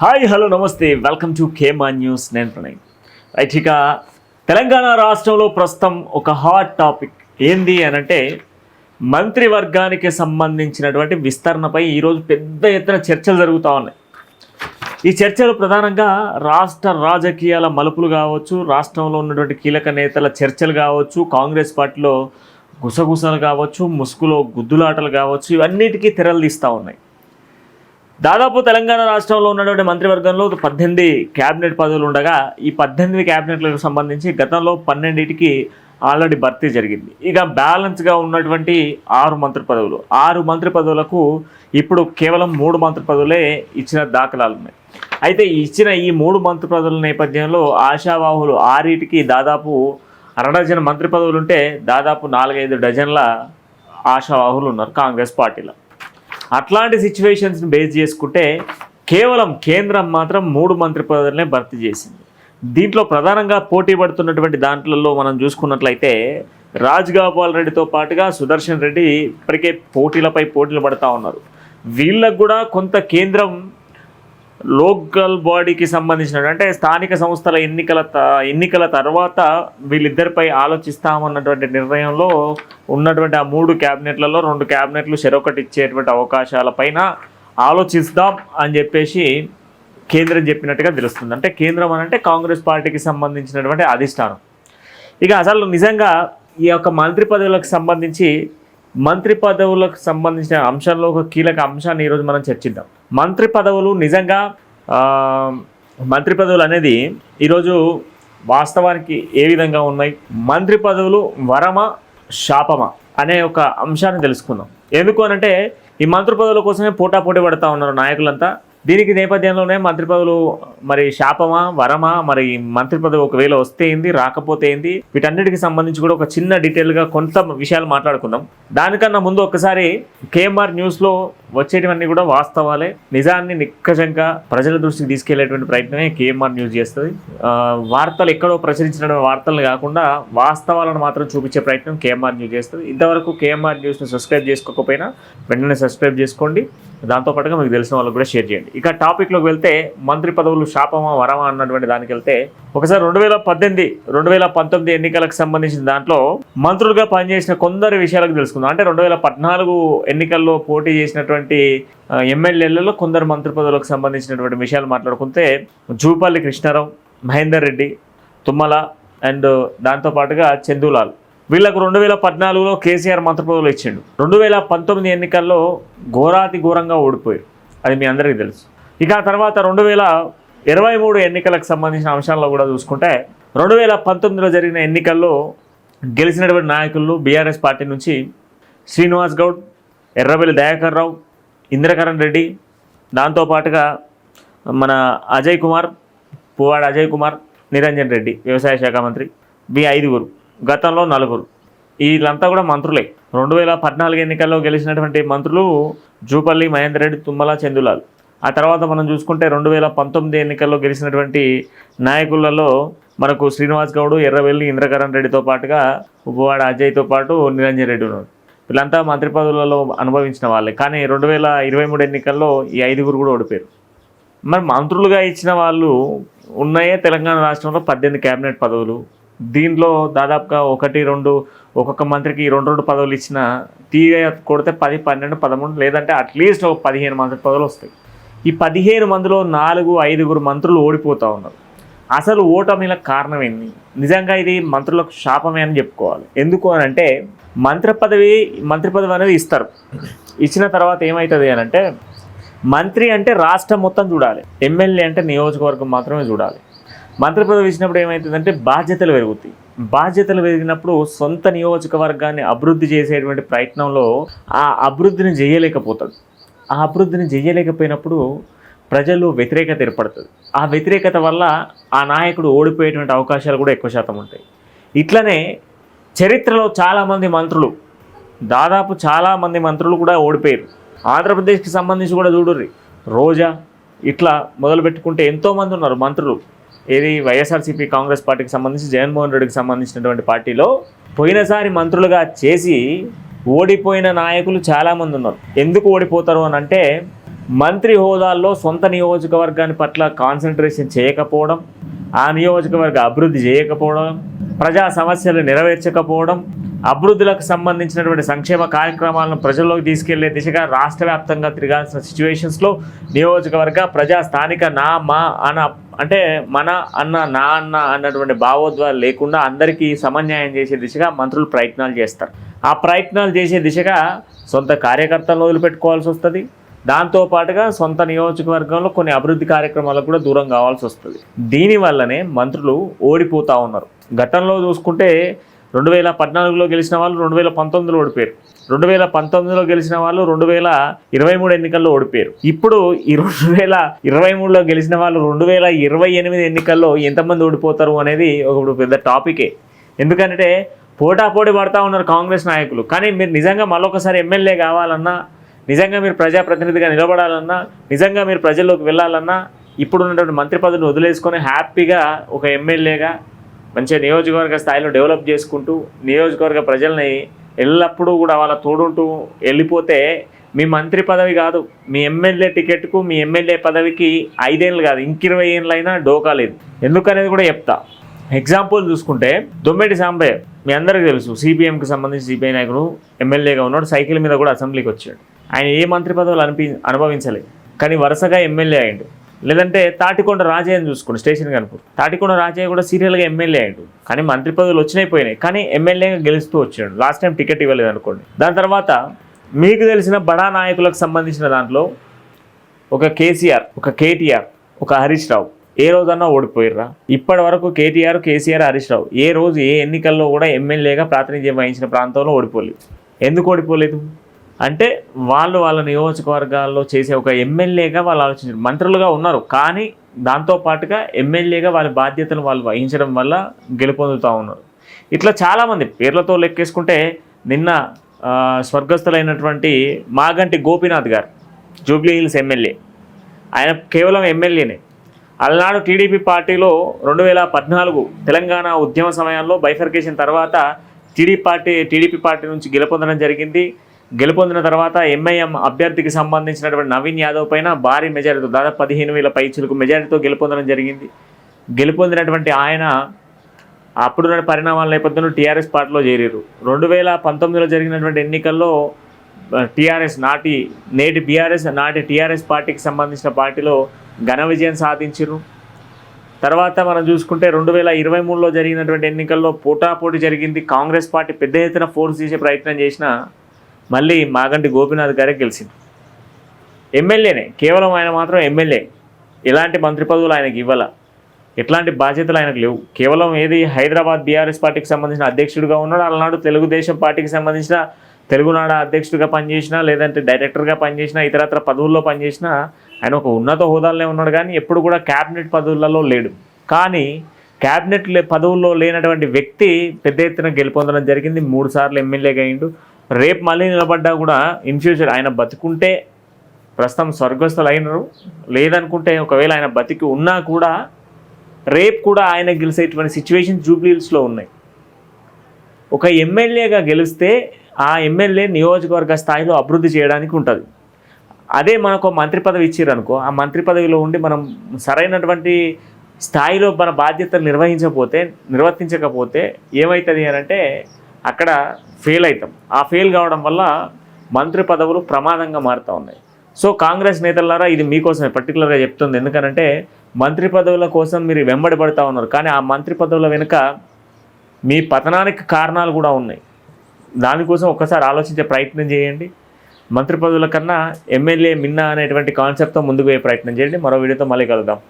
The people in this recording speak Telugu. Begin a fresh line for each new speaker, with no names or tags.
హాయ్ హలో నమస్తే. వెల్కమ్ టు కేమా న్యూస్. నేను ప్రణయ్. రైట్ ఇక తెలంగాణ రాష్ట్రంలో ప్రస్తుతం ఒక హాట్ టాపిక్ ఏంది అని అంటే మంత్రివర్గానికి సంబంధించినటువంటి విస్తరణపై ఈరోజు పెద్ద ఎత్తున చర్చలు జరుగుతూ ఉన్నాయి. ఈ చర్చలు ప్రధానంగా రాష్ట్ర రాజకీయాల మలుపులు కావచ్చు రాష్ట్రంలో ఉన్నటువంటి కీలక నేతల చర్చలు కావచ్చు కాంగ్రెస్ పార్టీలో గుసగుసలు కావచ్చు ముసుగులో గుద్దులాటలు కావచ్చు ఇవన్నిటికీ తెరలు తీస్తూ ఉన్నాయి. దాదాపు తెలంగాణ రాష్ట్రంలో ఉన్నటువంటి మంత్రివర్గంలో పద్దెనిమిది క్యాబినెట్ పదవులు ఉండగా ఈ పద్దెనిమిది క్యాబినెట్లకు సంబంధించి గతంలో పన్నెండింటికి ఆల్రెడీ భర్తీ జరిగింది. ఇక బ్యాలెన్స్గా ఉన్నటువంటి ఆరు మంత్రి పదవులు. ఆరు మంత్రి పదవులకు ఇప్పుడు కేవలం మూడు మంత్రి పదవులే ఇచ్చిన దాఖలాలు ఉన్నాయి. అయితే ఇచ్చిన ఈ మూడు మంత్రి పదవుల నేపథ్యంలో ఆశావాహులు ఆరింటికి దాదాపు అరడజన్ మంత్రి పదవులు ఉంటే దాదాపు నాలుగైదు డజన్ల ఆశావాహులు ఉన్నారు కాంగ్రెస్ పార్టీలో. అట్లాంటి సిచ్యువేషన్స్ని బేస్ చేసుకుంటే కేవలం కేంద్రం మాత్రం మూడు మంత్రి పదవులనే భర్తీ చేసింది. దీంట్లో ప్రధానంగా పోటీ పడుతున్నటువంటి దాంట్లలో మనం చూసుకున్నట్లయితే రాజ్ గోపాల్ రెడ్డితో పాటుగా సుదర్శన్ రెడ్డి ఇప్పటికే పోటీలపై పోటీలు పడతా ఉన్నారు. వీళ్ళకు కూడా కొంత కేంద్రం లోకల్ బాడీకి సంబంధించిన అంటే స్థానిక సంస్థల ఎన్నికల త- ఎన్నికల తర్వాత వీళ్ళిద్దరిపై ఆలోచిస్తామన్నటువంటి నిర్ణయంలో ఉన్నటువంటి ఆ మూడు క్యాబినెట్లలో రెండు క్యాబినెట్లు చెరొకటి ఇచ్చేటువంటి అవకాశాలపైన ఆలోచిస్తాం అని చెప్పేసి కేంద్రం చెప్పినట్టుగా తెలుస్తుంది. అంటే కేంద్రం అని అంటే కాంగ్రెస్ పార్టీకి సంబంధించినటువంటి అధిష్టానం. ఇక అసలు నిజంగా ఈ యొక్క మంత్రి పదవులకు సంబంధించి మంత్రి పదవులకు సంబంధించిన అంశంలో ఒక కీలక అంశాన్ని ఈరోజు మనం చర్చిద్దాం. మంత్రి పదవులు నిజంగా మంత్రి పదవులు అనేది ఈరోజు వాస్తవానికి ఏ విధంగా ఉన్నాయి? మంత్రి పదవులు వరమ శాపమా అనే ఒక అంశాన్ని తెలుసుకుందాం. ఎందుకు అనంటే ఈ మంత్రి పదవుల కోసమే పోటాపోటీ పడతా ఉన్నారు నాయకులంతా. దీనికి నేపథ్యంలోనే మంత్రి పదవులు మరి శాపమా వరమా మరి మంత్రి పదవి ఒకవేళ వస్తే ఏంది రాకపోతే ఏంది వీటన్నిటికి సంబంధించి కూడా ఒక చిన్న డీటెయిల్గా కొంత విషయాలు మాట్లాడుకుందాం. దానికన్నా ముందు ఒకసారి కేఎంఆర్ న్యూస్లో వచ్చేటివన్నీ కూడా వాస్తవాలే. నిజాన్ని నిక్కజంగా ప్రజల దృష్టికి తీసుకెళ్ళేటువంటి ప్రయత్నమే కేఎంఆర్ న్యూస్ చేస్తుంది. వార్తలు ఎక్కడో ప్రచురించిన వార్తలు కాకుండా వాస్తవాలను మాత్రం చూపించే ప్రయత్నం కేఎంఆర్ న్యూస్ చేస్తుంది. ఇంతవరకు కేఎంఆర్ న్యూస్ని సబ్స్క్రైబ్ చేసుకోకపోయినా వెంటనే సబ్స్క్రైబ్ చేసుకోండి. దాంతోపాటుగా మీకు తెలిసిన వాళ్ళకి కూడా షేర్ చేయండి. ఇక టాపిక్లోకి వెళ్తే మంత్రి పదవులు శాపమా వరమా అన్నటువంటి దానికి వెళ్తే ఒకసారి రెండు వేల పద్దెనిమిది రెండు వేల పంతొమ్మిది ఎన్నికలకు సంబంధించిన దాంట్లో మంత్రులుగా పనిచేసిన కొందరి విషయాలకు తెలుసుకుందాం. అంటే రెండు వేల పద్నాలుగు ఎన్నికల్లో పోటీ చేసినటువంటి ఉన్నటువంటి ఎమ్మెల్యేలలో కొందరు మంత్రి పదవులకు సంబంధించినటువంటి విషయాలు మాట్లాడుకుంటే జూపల్లి కృష్ణారావు మహేందర్ రెడ్డి తుమ్మల అండ్ దాంతోపాటుగా చందులాల్. వీళ్ళకు రెండు వేల పద్నాలుగులో కేసీఆర్ మంత్రి పదవులు ఇచ్చిండు. రెండు వేల పంతొమ్మిది ఎన్నికల్లో ఘోరాతి ఘోరంగా ఓడిపోయారు. అది మీ అందరికీ తెలుసు. ఇక ఆ తర్వాత రెండు వేల ఇరవై మూడు ఎన్నికలకు సంబంధించిన అంశాల్లో కూడా చూసుకుంటే రెండు వేల పంతొమ్మిదిలో జరిగిన ఎన్నికల్లో గెలిచినటువంటి నాయకులు బీఆర్ఎస్ పార్టీ నుంచి శ్రీనివాస్ గౌడ్ ఎర్రబెల్లి దయాకర్ రావు ఇంద్రకరణ్ రెడ్డి దాంతోపాటుగా మన అజయ్ కుమార్ పువ్వాడ అజయ్ కుమార్ నిరంజన్ రెడ్డి వ్యవసాయ శాఖ మంత్రి మీ ఐదుగురు గతంలో నలుగురు. వీళ్ళంతా కూడా మంత్రులే. రెండు వేల పద్నాలుగు ఎన్నికల్లో గెలిచినటువంటి మంత్రులు జూపల్లి మహేందర్ రెడ్డి తుమ్మల చందులాల్. ఆ తర్వాత మనం చూసుకుంటే రెండు వేల పంతొమ్మిది ఎన్నికల్లో గెలిచినటువంటి నాయకులలో మనకు శ్రీనివాస్ గౌడ్ ఎర్రవెల్లి ఇంద్రకరణ్ రెడ్డితో పాటుగా ఉపవాడ అజయ్తో పాటు నిరంజన్ రెడ్డి ఉన్నారు వీళ్ళంతా మంత్రి పదవులలో అనుభవించిన వాళ్ళే. కానీ రెండు వేల ఇరవై మూడు ఎన్నికల్లో ఈ ఐదుగురు కూడా ఓడిపోయారు. మరి మంత్రులుగా ఇచ్చిన వాళ్ళు ఉన్నాయే తెలంగాణ రాష్ట్రంలో పద్దెనిమిది కేబినెట్ పదవులు. దీంట్లో దాదాపుగా ఒకటి రెండు ఒక్కొక్క మంత్రికి రెండు రెండు పదవులు ఇచ్చిన తీగ కొడితే పది పన్నెండు పదమూడు లేదంటే అట్లీస్ట్ ఒక పదిహేను మంత్రి పదవులు వస్తాయి. ఈ పదిహేను మందిలో నాలుగు ఐదుగురు మంత్రులు ఓడిపోతూ ఉన్నారు. అసలు ఓటమిల కారణం ఏంది? నిజంగా ఇది మంత్రులకు శాపమే అని చెప్పుకోవాలి. ఎందుకు అని అంటే మంత్రి పదవి మంత్రి పదవి అనేది ఇస్తారు. ఇచ్చిన తర్వాత ఏమవుతుంది అని అంటే మంత్రి అంటే రాష్ట్రం మొత్తం చూడాలి. ఎమ్మెల్యే అంటే నియోజకవర్గం మాత్రమే చూడాలి. మంత్రి పదవి ఇచ్చినప్పుడు ఏమవుతుందంటే బాధ్యతలు పెరుగుతాయి. బాధ్యతలు పెరిగినప్పుడు సొంత నియోజకవర్గాన్ని అభివృద్ధి చేసేటువంటి ప్రయత్నంలో ఆ అభివృద్ధిని చేయలేకపోతాడు. ఆ అభివృద్ధిని చేయలేకపోయినప్పుడు ప్రజలు వ్యతిరేకత ఏర్పడుతుంది. ఆ వ్యతిరేకత వల్ల ఆ నాయకుడు ఓడిపోయేటువంటి అవకాశాలు కూడా ఎక్కువ శాతం ఉంటాయి. ఇట్లనే చరిత్రలో చాలామంది మంత్రులు దాదాపు చాలామంది మంత్రులు కూడా ఓడిపోయారు. ఆంధ్రప్రదేశ్కి సంబంధించి కూడా చూడుర్రి రోజా ఇట్లా మొదలు పెట్టుకుంటే ఎంతోమంది ఉన్నారు మంత్రులు. ఏది వైఎస్ఆర్సీపీ కాంగ్రెస్ పార్టీకి సంబంధించి జగన్మోహన్ రెడ్డికి సంబంధించినటువంటి పార్టీలో పోయినసారి మంత్రులుగా చేసి ఓడిపోయిన నాయకులు చాలామంది ఉన్నారు. ఎందుకు ఓడిపోతారు అని అంటే మంత్రి హోదాల్లో సొంత నియోజకవర్గాన్ని పట్ల కాన్సన్ట్రేషన్ చేయకపోవడం ఆ నియోజకవర్గ అభివృద్ధి చేయకపోవడం ప్రజా సమస్యలు నెరవేర్చకపోవడం అభివృద్ధులకు సంబంధించినటువంటి సంక్షేమ కార్యక్రమాలను ప్రజల్లోకి తీసుకెళ్ళే దిశగా రాష్ట్ర వ్యాప్తంగా తిరగాల్సిన సిచ్యువేషన్స్లో నియోజకవర్గ ప్రజా స్థానిక నా మా అన్న అంటే మన అన్న నా అన్న అన్నటువంటి భావోద్వాలు లేకుండా అందరికీ సమన్యాయం చేసే దిశగా మంత్రులు ప్రయత్నాలు చేస్తారు. ఆ ప్రయత్నాలు చేసే దిశగా సొంత కార్యకర్తలను వదిలిపెట్టుకోవాల్సి వస్తుంది. దాంతో పాటుగా సొంత నియోజకవర్గంలో కొన్ని అభివృద్ధి కార్యక్రమాలకు కూడా దూరం కావాల్సి వస్తుంది. దీనివల్లనే మంత్రులు ఓడిపోతూ ఉన్నారు. గతంలో చూసుకుంటే రెండు వేల పద్నాలుగులో గెలిచిన వాళ్ళు రెండు వేల పంతొమ్మిదిలో ఓడిపోయారు. రెండు వేల పంతొమ్మిదిలో గెలిచిన వాళ్ళు రెండు వేల ఇరవై మూడు ఎన్నికల్లో ఓడిపోయారు. ఇప్పుడు ఈ రెండు వేల ఇరవై మూడులో గెలిచిన వాళ్ళు రెండు వేల ఇరవై ఎనిమిది ఎన్నికల్లో ఎంతమంది ఓడిపోతారు అనేది ఒక పెద్ద టాపికే. ఎందుకంటే పోటాపోటీ పడతా ఉన్నారు కాంగ్రెస్ నాయకులు. కానీ మీరు నిజంగా మళ్ళొకసారి ఎమ్మెల్యే కావాలన్నా నిజంగా మీరు ప్రజాప్రతినిధిగా నిలబడాలన్నా నిజంగా మీరు ప్రజల్లోకి వెళ్ళాలన్నా ఇప్పుడు ఉన్నటువంటి మంత్రి పదవిని వదిలేసుకొని హ్యాపీగా ఒక ఎమ్మెల్యేగా మంచిగా నియోజకవర్గ స్థాయిలో డెవలప్ చేసుకుంటూ నియోజకవర్గ ప్రజల్ని ఎల్లప్పుడూ కూడా వాళ్ళ తోడుంటూ వెళ్ళిపోతే మీ మంత్రి పదవి కాదు మీ ఎమ్మెల్యే టికెట్కు మీ ఎమ్మెల్యే పదవికి ఐదేళ్ళు కాదు ఇంక ఇరవై ఏళ్ళైనా డోకా లేదు. ఎందుకనేది కూడా చెప్తా. ఎగ్జాంపుల్ చూసుకుంటే దొమ్మెటి సాంబయ్య మీ అందరికీ తెలుసు సిపిఎంకి సంబంధించి సిపిఐ నాయకుడు ఎమ్మెల్యేగా ఉన్నాడు సైకిల్ మీద కూడా అసెంబ్లీకి వచ్చాడు. ఆయన ఏ మంత్రి పదవులు అనిపి అనుభవించలేదు కానీ వరుసగా ఎమ్మెల్యే అయ్యిండు. లేదంటే తాటికొండ రాజయ్యని చూసుకోండి స్టేషన్ కనుపూర్ తాటికొండ రాజయ్య కూడా సీరియల్గా ఎమ్మెల్యే అయ్యాడు. కానీ మంత్రి పదవులు వచ్చినాయి పోయినాయి. కానీ ఎమ్మెల్యేగా గెలుస్తూ వచ్చాడు లాస్ట్ టైం టికెట్ ఇవ్వలేదు అనుకోండి దాని తర్వాత మీకు తెలిసిన బడా నాయకులకు సంబంధించిన దాంట్లో ఒక కేసీఆర్ ఒక కేటీఆర్ ఒక హరీష్ రావు. ఏ రోజన్నా ఓడిపోయిర్రా. ఇప్పటి వరకు కేటీఆర్ కేసీఆర్ హరీష్ రావు. ఏ రోజు ఏ ఎన్నికల్లో కూడా ఎమ్మెల్యేగా ప్రాతినిధ్యం వహించిన ప్రాంతంలో ఓడిపోలేదు. ఎందుకు ఓడిపోలేదు? అంటే వాళ్ళు వాళ్ళ నియోజకవర్గాల్లో చేసే ఒక ఎమ్మెల్యేగా వాళ్ళు ఆలోచించారు మంత్రులుగా ఉన్నారు. కానీ దాంతో పాటుగా ఎమ్మెల్యేగా వాళ్ళ బాధ్యతను వాళ్ళు వహించడం వల్ల గెలుపొందుతూ ఉన్నారు. ఇట్లా చాలామంది పేర్లతో లెక్కేసుకుంటే నిన్న స్వర్గస్థులైనటువంటి మాగంటి గోపీనాథ్ గారు జూబ్లీ హిల్స్ ఎమ్మెల్యే. ఆయన కేవలం ఎమ్మెల్యేనే. అలనాడు టీడీపీ పార్టీలో రెండు వేల పద్నాలుగు తెలంగాణ ఉద్యమ సమయంలో బైఫర్కేషన్ తర్వాత టీడీపీ పార్టీ టీడీపీ పార్టీ నుంచి గెలుపొందడం జరిగింది. గెలుపొందిన తర్వాత ఎంఐఎం అభ్యర్థికి సంబంధించినటువంటి నవీన్ యాదవ్ పైన భారీ మెజారిటీతో దాదాపు పదిహేను వేల పైచులకు మెజారిటీతో గెలుపొందడం జరిగింది. గెలుపొందినటువంటి ఆయన అప్పుడున్న పరిణామాల నేపథ్యంలో టీఆర్ఎస్ పార్టీలో చేరారు. రెండు వేల పంతొమ్మిదిలో జరిగినటువంటి ఎన్నికల్లో టీఆర్ఎస్ నాటి నేటి బీఆర్ఎస్ నాటి టీఆర్ఎస్ పార్టీకి సంబంధించిన పార్టీలో ఘన విజయం సాధించారు తర్వాత మనం చూసుకుంటే రెండు వేల ఇరవై మూడులో జరిగినటువంటి ఎన్నికల్లో పోటాపోటీ జరిగింది. కాంగ్రెస్ పార్టీ పెద్ద ఎత్తున ఫోర్స్ చేసే ప్రయత్నం చేసినా మళ్ళీ మాగంటి గోపీనాథ్ గారే గెలిచింది. ఎమ్మెల్యేనే కేవలం ఆయన మాత్రం ఎమ్మెల్యే. ఎలాంటి మంత్రి పదవులు ఆయనకి ఇవ్వాల? ఎట్లాంటి బాధ్యతలు ఆయనకు లేవు. కేవలం ఏది హైదరాబాద్ బీఆర్ఎస్ పార్టీకి సంబంధించిన అధ్యక్షుడిగా ఉన్నాడు అలనాడు తెలుగుదేశం పార్టీకి సంబంధించిన తెలుగునాడ అధ్యక్షుడిగా పనిచేసినా లేదంటే డైరెక్టర్గా పనిచేసినా ఇతరత్ర పదవుల్లో పనిచేసినా ఆయన ఒక ఉన్నత హోదాలోనే ఉన్నాడు కానీ ఎప్పుడు కూడా క్యాబినెట్ పదవులలో లేడు. కానీ క్యాబినెట్ లే- పదవుల్లో లేనటువంటి వ్యక్తి పెద్ద ఎత్తున గెలుపొందడం జరిగింది. మూడు సార్లు ఎమ్మెల్యేగా అయిండు. రేపు మళ్ళీ నిలబడ్డా కూడా ఇన్ ఫ్యూచర్ ఆయన బతుకుంటే ప్రస్తుతం స్వర్గస్థులు అయినరు లేదనుకుంటే ఒకవేళ ఆయన బతికి ఉన్నా కూడా రేపు కూడా ఆయన గెలిచేటువంటి సిచ్యువేషన్ జూబ్లీహిల్స్లో ఉన్నాయి. ఒక ఎమ్మెల్యేగా గెలిస్తే ఆ ఎమ్మెల్యే నియోజకవర్గ స్థాయిలో అభివృద్ధి చేయడానికి ఉంటుంది. అదే మనకు మంత్రి పదవి ఇచ్చారనుకో ఆ మంత్రి పదవిలో ఉండి మనం సరైనటువంటి స్థాయిలో మన బాధ్యతలు నిర్వహించకపోతే నిర్వర్తించకపోతే ఏమవుతుంది అని అంటే అక్కడ ఫెయిల్ అవుతాం ఆ ఫెయిల్ కావడం వల్ల మంత్రి పదవులు ప్రమాదంగా మారుతూ ఉన్నాయి. సో కాంగ్రెస్ నేతలారా ఇది మీకోసమే పర్టికులర్గా చెప్తుంది. ఎందుకనంటే మంత్రి పదవుల కోసం మీరు వెంబడి పడుతూ ఉన్నారు. కానీ ఆ మంత్రి పదవుల వెనుక మీ పతనానికి కారణాలు కూడా ఉన్నాయి. దానికోసం ఒక్కసారి ఆలోచించే ప్రయత్నం చేయండి. మంత్రి పదవుల కన్నా ఎమ్మెల్యే మిన్నా అనేటువంటి కాన్సెప్ట్తో ముందుకు పోయే ప్రయత్నం చేయండి. మరో వీడియోతో మళ్ళీ కలుద్దాం.